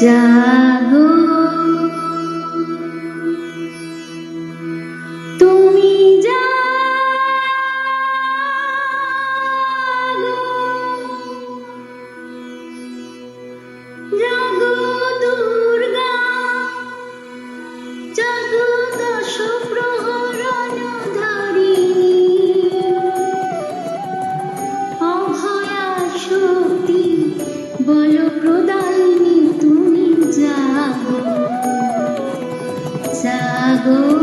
জাগো। তুমি জাগো। জাগো দুর্গা। জাগো দশ প্রহরণ অভয়া শক্তি বল। প্রদায়িনী তুমি জাগো জাগো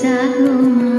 সাগমা